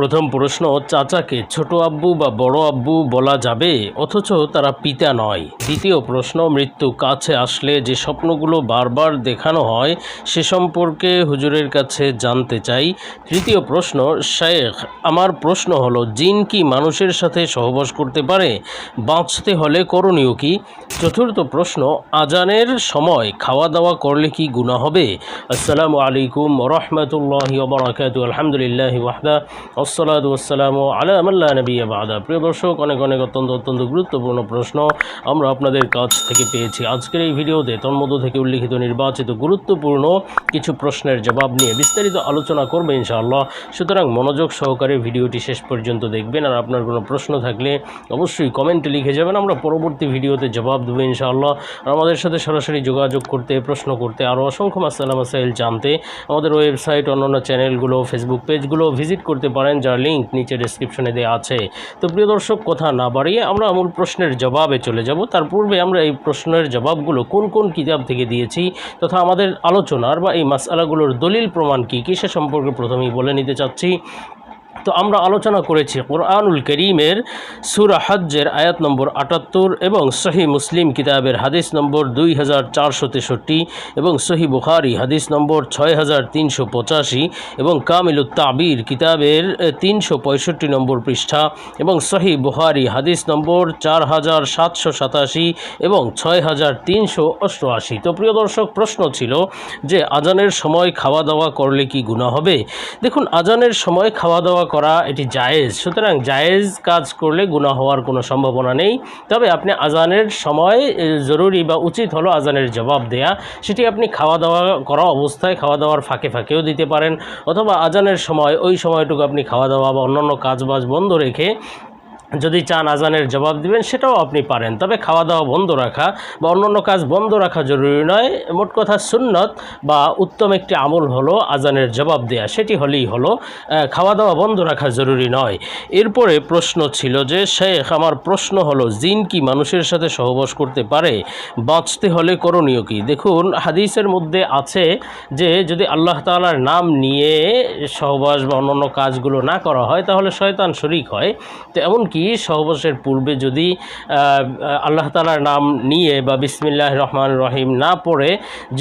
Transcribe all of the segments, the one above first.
প্রথম প্রশ্ন, চাচাকে ছোট আব্বু বা বড় আব্বু বলা যাবে? অথচ তারা পিতা নয়। দ্বিতীয় প্রশ্ন, মৃত্যু কাছে আসলে যে স্বপ্নগুলো বারবার দেখানো হয়, সে সম্পর্কে হুজুরের কাছে জানতে চাই। তৃতীয় প্রশ্ন, শেখ, আমার প্রশ্ন হলো, জিন কি মানুষের সাথে সহবাস করতে পারে? বাঁচতে হলে করণীয় কি? চতুর্থ প্রশ্ন, আজানের সময় খাওয়া দাওয়া করলে কি গুণা হবে? আসসালামু আলাইকুম রহমতুল্লাহি আলহামদুলিল্লাহ ওয়াহদা। আসসালাতু ওয়াসসালামু আলা আল্লাহ নবী বাদা। প্রিয় দর্শক, অনেক অনেক অত্যন্ত অত্যন্ত গুরুত্বপূর্ণ প্রশ্ন আমরা আপনাদের কাছ থেকে পেয়েছি। আজকের এই ভিডিওতে তন্মধ্য থেকে উল্লিখিত নির্বাচিত গুরুত্বপূর্ণ কিছু প্রশ্নের জবাব নিয়ে বিস্তারিত আলোচনা করবে ইনশাআল্লাহ। সুতরাং মনোযোগ সহকারে ভিডিওটি শেষ পর্যন্ত দেখবেন। আর আপনার কোনো প্রশ্ন থাকলে অবশ্যই কমেন্টে লিখে যাবেন। আমরা পরবর্তী ভিডিওতে জবাব দেবো ইনশাআল্লাহ। আর আমাদের সাথে সরাসরি যোগাযোগ করতে, প্রশ্ন করতে আরও অসংখ্য মাসালা মাসাইল জানতে আমাদের ওয়েবসাইট, অন্যান্য চ্যানেলগুলো, ফেসবুক পেজগুলো ভিজিট করতে পারেন। যার লিঙ্ক নিচে ডিসক্রিপশনে দেওয়া আছে। তো প্রিয় দর্শক, কথা না বাড়িয়ে আমরা মূল প্রশ্নের জবাবে চলে যাব। তার পূর্বে আমরা এই প্রশ্নের জবাবগুলো কোন কোন কিতাব থেকে দিয়েছি তথা আমাদের আলোচনার বা এই মাসালাগুলোর দলিল প্রমাণ কী কী সে সম্পর্কে প্রথমেই বলে নিতে চাচ্ছি। তো আমরা আলোচনা করেছি কোরআনুল করিমের সুরা হজ্জের আয়াত নম্বর আটাত্তর এবং সহি মুসলিম কিতাবের হাদিস নম্বর দুই হাজার চারশো তেষট্টি এবং সহি বুখারি হাদিস নম্বর ছয় হাজার তিনশো পঁচাশি এবং কামিলুত তাবির কিতাবের তিনশো পঁয়ষট্টি নম্বর পৃষ্ঠা এবং সহি বুখারি হাদিস নম্বর চার হাজার সাতশো সাতাশি এবং ছয় হাজার তিনশো অষ্টআশি। তো প্রিয় দর্শক, প্রশ্ন ছিল যে আজানের সময় খাওয়া দাওয়া করলে কি গুণা হবে? দেখুন, আজানের সময় খাওয়া দাওয়া করা এটি জায়েজ। সুতরাং জায়েজ কাজ করলে গুণা হওয়ার কোনো সম্ভাবনা নেই। তবে আপনি আজানের সময় জরুরি বা উচিত হলো আজানের জবাব দেয়া। সেটি আপনি খাওয়া দাওয়া করা অবস্থায় খাওয়া দাওয়ার ফাঁকে ফাঁকেও দিতে পারেন। অথবা আজানের সময়, ওই সময়টুকু আপনি খাওয়া দাওয়া বা অন্যান্য কাজবাজ বন্ধ রেখে যদি চান আজানের জবাব দিবেন, সেটাও আপনি পারেন। তবে খাওয়া দাওয়া বন্ধ রাখা বা অন্যান্য কাজ বন্ধ রাখা জরুরি নয়। মোট কথা সুন্নত বা উত্তম একটি আমল হলো আজানের জবাব দেয়া। সেটি হলেই হলো খাওয়া দাওয়া বন্ধ রাখা জরুরি নয়। এরপরে প্রশ্ন ছিল যে, শেখ, আমার প্রশ্ন হলো, জিন কি মানুষের সাথে সহবাস করতে পারে? বাঁচতে হলে করণীয় কি? দেখুন, হাদিসের মধ্যে আছে যে, যদি আল্লাহ তাআলার নাম নিয়ে সহবাস বা অন্যান্য কাজগুলো না করা হয়, তাহলে শয়তান শরিক হয়। তো এমনকি সহবাসের পূর্বে যদি আল্লাহ তাআলার নাম নিয়ে বা বিসমিল্লাহ রহমান রহিম না পড়ে,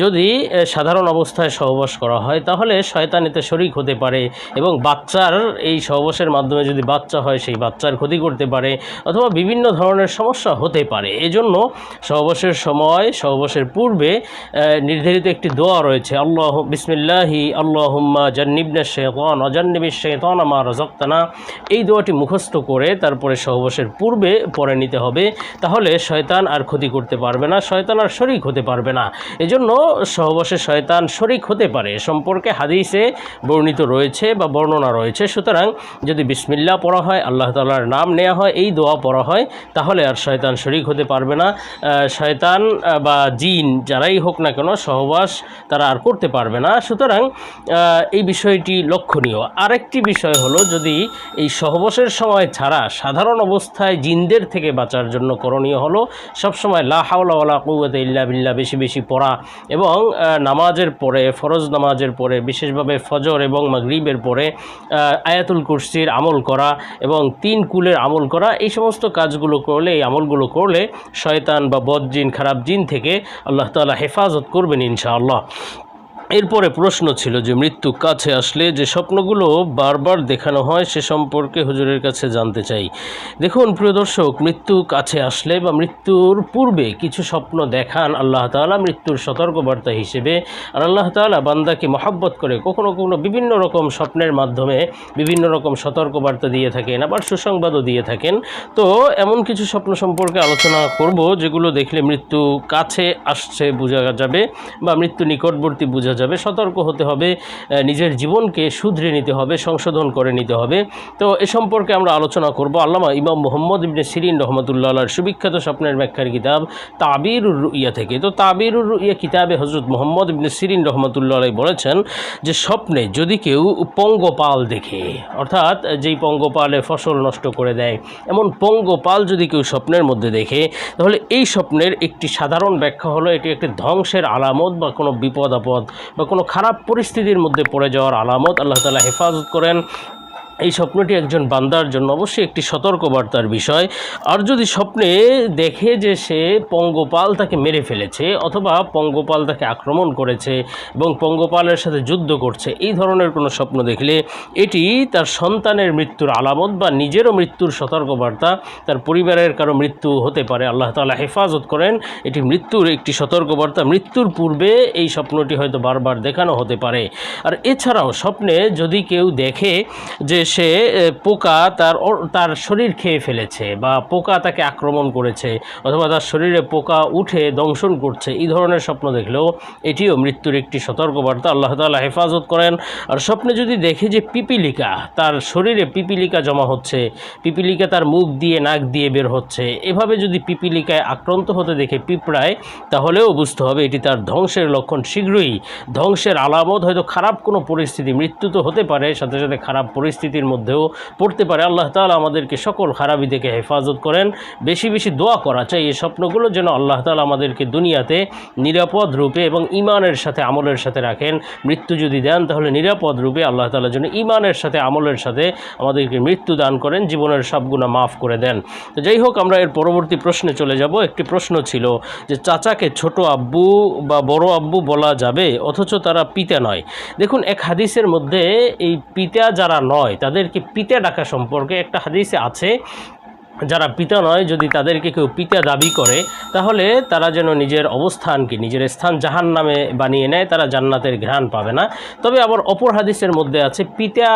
যদি সাধারণ অবস্থায় সহবাস করা হয়, তাহলে শয়তান এতে শরিক হতে পারে এবং বাচ্চার এই সহবাসের মাধ্যমে যদি বাচ্চা হয়, সেই বাচ্চার ক্ষতি করতে পারে অথবা বিভিন্ন ধরনের সমস্যা হতে পারে। এজন্য সহবাসের সময় সহবাসের পূর্বে নির্ধারিত একটি দোয়া রয়েছে, আল্লাহ, বিসমিল্লাহি, আল্লাহুম্মা জান্নিবনা শেতন অজান্নিবি শেতন আমার রজক্তানা এই দোয়াটি মুখস্থ করে তারপরে সহবাসের পূর্বে পরে নিতে হবে। তাহলে শয়তান আর ক্ষতি করতে পারবে না, শয়তান আর শরিক হতে পারবে না। এজন্য সহবাসে শয়তান শরিক হতে পারে। সম্পর্কে হাদিসে বর্ণিত রয়েছে বা বর্ণনা রয়েছে। সুতরাং যদি বিসমিল্লা পড়া হয়, আল্লাহ তালার নাম নেওয়া হয়, এই দোয়া পড়া হয়, তাহলে আর শয়তান শরিক হতে পারবে না। শয়তান বা জিন যারাই হোক না কেন সহবাস তারা আর করতে পারবে না। সুতরাং এই বিষয়টি লক্ষণীয়। আরেকটি বিষয় হলো যদি এই সহবাসের সময় ছাড়া সাধারণ অবস্থায় জিনদের থেকে বাঁচার জন্য করণীয় হলো সবসময় লা হাওলা ওয়ালা কুওয়াতা ইল্লা বিল্লাহ বেশি বেশি পড়া এবং নামাজের পরে, ফরজ নামাজের পরে, বিশেষভাবে ফজর এবং মাগরিবের পরে আয়াতুল কুরসির আমল করা এবং তিন কুলের আমল করা, এই সমস্ত কাজগুলো করলে, এই আমলগুলো করলে শয়তান বা বদ জিন, খারাপ জিন থেকে আল্লাহ তাআলা হেফাজত করবেন ইনশাআল্লাহ। এরপরে প্রশ্ন ছিল যে মৃত্যু কাছে আসলে যে স্বপ্নগুলো বারবার দেখানো হয় সে সম্পর্কে হুজুরের কাছে জানতে চাই। দেখুন, প্রিয় দর্শক, মৃত্যু কাছে আসলে বা মৃত্যুর পূর্বে কিছু স্বপ্ন দেখান আল্লাহ তাআলা মৃত্যুর সতর্কবার্তা হিসেবে। আর আল্লাহ তাআলা বান্দাকে মহাব্বত করে কখনো কখনো বিভিন্ন রকম স্বপ্নের মাধ্যমে বিভিন্ন রকম সতর্কবার্তা দিয়ে থাকেন, আবার সুসংবাদও দিয়ে থাকেন। তো এমন কিছু স্বপ্ন সম্পর্কে আলোচনা করব যেগুলো দেখলে মৃত্যু কাছে আসছে, বোঝা যাবে, বা মৃত্যু নিকটবর্তী বোঝা যাবে, সতর্ক হতে হবে নিজের জীবনকে শুধরে নিতে হবে, সংশোধন করে নিতে হবে। তো এ সম্পর্কে আমরা আলোচনা করব। আল্লামা ইমাম মোহাম্মদ ইবনে সিরিন রহমতুল্লাহ সুবিখ্যাত স্বপ্নের ব্যাখ্যার কিতাব তাবির ইয়া থেকে। তো তাবির ইয়া কিতাবে হজরত মোহাম্মদ ইবনে সিরিন রহমতুল্লাহ বলেছেন যে, স্বপ্নে যদি কেউ পঙ্গপাল দেখে, অর্থাৎ যেই পঙ্গপালে ফসল নষ্ট করে দেয়, এমন পঙ্গপাল যদি কেউ স্বপ্নের মধ্যে দেখে, তাহলে এই স্বপ্নের একটি সাধারণ ব্যাখ্যা হলো, এটি একটি ধ্বংসের আলামত বা কোনো বিপদ আপদ বা কোনো খারাপ পরিস্থিতির মধ্যে পড়ে যাওয়ার আলামত আল্লাহ তালা হেফাজত করেন। এই স্বপ্নটি একজন বান্দার জন্য অবশ্যই একটি সতর্কবার্তার বিষয়। আর যদি স্বপ্নে দেখে যে সে পঙ্গপাল তাকে মেরে ফেলেছে অথবা পঙ্গপাল তাকে আক্রমণ করেছে এবং পঙ্গপালের সাথে যুদ্ধ করছে, এই ধরনের কোনো স্বপ্ন দেখলে এটি তার সন্তানের মৃত্যুর আলামত বা নিজেরও মৃত্যুর সতর্কবার্তা, তার পরিবারের কারও মৃত্যু হতে পারে। আল্লাহ তালা হেফাজত করেন, এটি মৃত্যুর একটি সতর্কবার্তা। মৃত্যুর পূর্বে এই স্বপ্নটি হয়তো বারবার দেখানো হতে পারে। আর এছাড়াও স্বপ্নে যদি কেউ দেখে যে সে পোকা তার তার শরীর খেয়ে ফেলেছে বা পোকা তাকে আক্রমণ করেছে অথবা তার শরীরে পোকা উঠে দংশন করছে, এই ধরনের স্বপ্ন দেখলেও এটিও মৃত্যুর একটি সতর্কবার্তা। আল্লাহ তাআলা হেফাজত করেন। আর স্বপ্নে যদি দেখে যে পিপিলিকা, তার শরীরে পিপিলিকা জমা হচ্ছে, পিপিলিকা তার মুখ দিয়ে, নাক দিয়ে বের হচ্ছে, এভাবে যদি পিপিলিকায় আক্রান্ত হতে দেখে পিঁপড়ায়, তাহলেও বুঝতে হবে এটি তার ধ্বংসের লক্ষণ। শীঘ্রই ধ্বংসের আলামত, হয়তো খারাপ কোনো পরিস্থিতি, মৃত্যু তো হতে পারে, সাথে সাথে খারাপ পরিস্থিতির মধ্যেও পড়তে পারে। আল্লাহ তাআলা আমাদেরকে সকল খারাপি থেকে হেফাজত করেন। বেশি বেশি দোয়া করা চাই এই স্বপ্নগুলো যেন আল্লাহ তাআলা আমাদেরকে দুনিয়াতে নিরাপদ রূপে এবং ইমানের সাথে আমলের সাথে রাখেন। মৃত্যু যদি দেন তাহলে নিরাপদ রূপে আল্লাহ তাআলা জন্য ইমানের সাথে আমলের সাথে আমাদেরকে মৃত্যু দান করেন, জীবনের সব গুণা মাফ করে দেন। তো যাই হোক, আমরা এর পরবর্তী প্রশ্নে চলে যাব। একটি প্রশ্ন ছিল যে, চাচাকে ছোট আব্বু বা বড় আব্বু বলা যাবে? অথচ তারা পিতা নয়। দেখুন, এক হাদিসের মধ্যে এই পিতা যারা নয় তাদেরকে পিতা ডাকা সম্পর্কে একটা হাদিসে আছে যারা পিতা নয়, যদি তাদেরকে কেউ পিতা দাবি করে, তাহলে তারা যেন নিজের অবস্থানকে, নিজের স্থান জাহান নামে বানিয়ে নেয়, তারা জান্নাতের ঘ্রাণ পাবে না। তবে আবার অপর হাদিসের মধ্যে আছে, পিতা,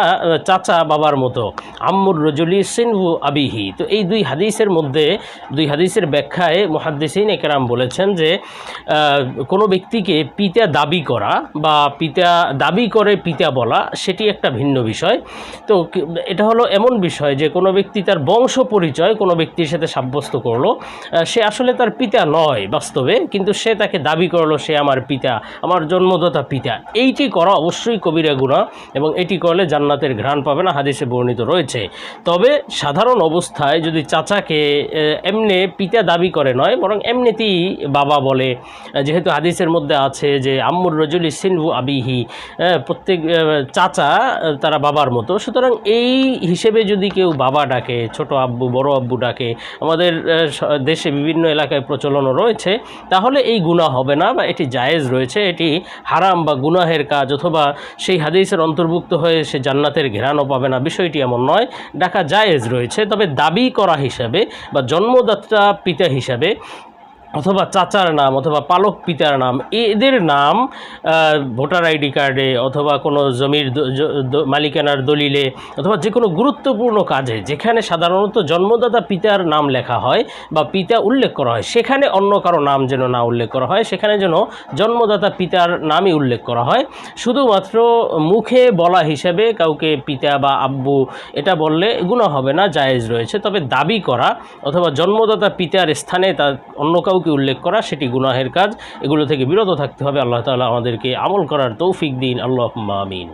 চাচা, বাবার মতো, আম্মুর রজুলি সিনহু আবিহি। তো এই দুই হাদিসের মধ্যে, দুই হাদিসের ব্যাখ্যায় মহাদ্দিসিন একরাম বলেছেন যে কোনো ব্যক্তিকে পিতা দাবি করা বা পিতা দাবি করে পিতা বলা, সেটি একটা ভিন্ন বিষয়। তো এটা হলো এমন বিষয় যে কোনো ব্যক্তি তার বংশ পরিচয় কোনো ব্যক্তির সাথে সাব্যস্ত করল সে আসলে তার পিতা নয় বাস্তবে, কিন্তু সে তাকে দাবি করল, সে আমার পিতা, আমার জন্মদাতা পিতা। এইটি করা অবশ্যই কবিরা গুণা এবং এটি করলে জান্নাতের ঘ্রাণ পাবে না, হাদিসে বর্ণিত রয়েছে। তবে সাধারণ অবস্থায় যদি চাচাকে এমনি পিতা দাবি করে নয়, বরং এমনিতেই বাবা বলে যেহেতু হাদিসের মধ্যে আছে যে আম্মুর রজুলি সিনভু আবিহি প্রত্যেক চাচা তারা বাবার মতো। সুতরাং এই হিসেবে যদি কেউ বাবা ডাকে, ছোট আব্বু, বড় ডাকে। আমাদের দেশে বিভিন্ন এলাকায় প্রচলন রয়েছে। তাহলে এই গুণা হবে না বা এটি জায়েজ রয়েছে? এটি হারাম বা গুনাহের কাজ অথবা সেই হাদিসের অন্তর্ভুক্ত হয়ে সে জান্নাতের ঘেরানো পাবে না। বিষয়টি এমন নয়, ডাকা জায়েজ রয়েছে। তবে দাবি করা হিসাবে বা জন্মদাতা পিতা হিসাবে অথবা চাচার নাম অথবা পালক পিতার নাম, এদের নাম ভোটার আইডি কার্ডে অথবা কোনো জমির মালিকানার দলিলে অথবা যে কোনো গুরুত্বপূর্ণ কাজে, যেখানে সাধারণত জন্মদাতা পিতার নাম লেখা হয় বা পিতা উল্লেখ করা হয়, সেখানে অন্য কারও নাম যেন না উল্লেখ করা হয়, সেখানে যেন জন্মদাতা পিতার নামই উল্লেখ করা হয়। শুধুমাত্র মুখে বলা হিসেবে কাউকে পিতা বা আব্বু এটা বললে এগুলো হবে না, জায়েজ রয়েছে। তবে দাবি করা অথবা জন্মদাতা পিতার স্থানে তার অন্য কাউকে উল্লেখ করা, সেটি গুনাহের কাজ। এগুলো থেকে বিরত থাকতে হবে। আল্লাহ তালা আমাদেরকে আমল করার তৌফিক দিন। আল্লাহ আমিন।